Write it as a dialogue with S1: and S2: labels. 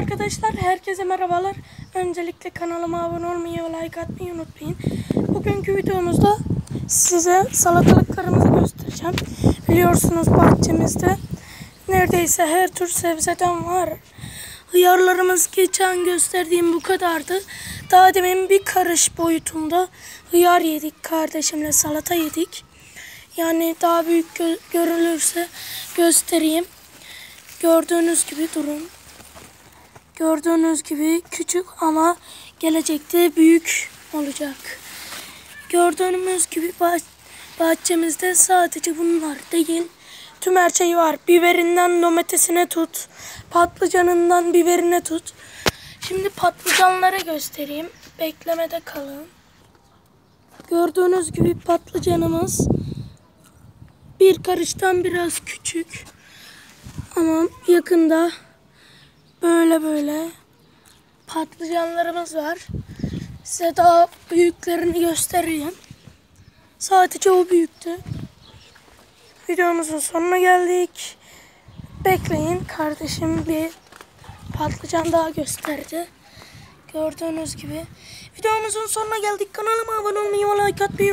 S1: arkadaşlar, herkese merhabalar. Öncelikle kanalıma abone olmayı like atmayı unutmayın. Bugünkü videomuzda size salatalıklarımızı göstereceğim. Biliyorsunuz bahçemizde neredeyse her tür sebzeden var. Hıyarlarımız geçen gösterdiğim bu kadardı. Daha demin bir karış boyutunda hıyar yedik kardeşimle salata yedik. Yani daha büyük gö- görülürse göstereyim. Gördüğünüz gibi durun. Gördüğünüz gibi küçük ama gelecekte büyük olacak. Gördüğünüz gibi bah- bahçemizde sadece bunlar değil. Tüm her şey var. Biberinden domatesine tut. Patlıcanından biberine tut. Şimdi patlıcanlara göstereyim. Beklemede kalın. Gördüğünüz gibi patlıcanımız bir karıştan biraz küçük. Ama yakında böyle böyle patlıcanlarımız var. Size daha büyüklerini göstereyim. Sadece o büyüktü. Videomuzun sonuna geldik. Bekleyin kardeşim bir patlıcan daha gösterdi. Gördüğünüz gibi. Videomuzun sonuna geldik. Kanalıma abone olmayı ve like atmayı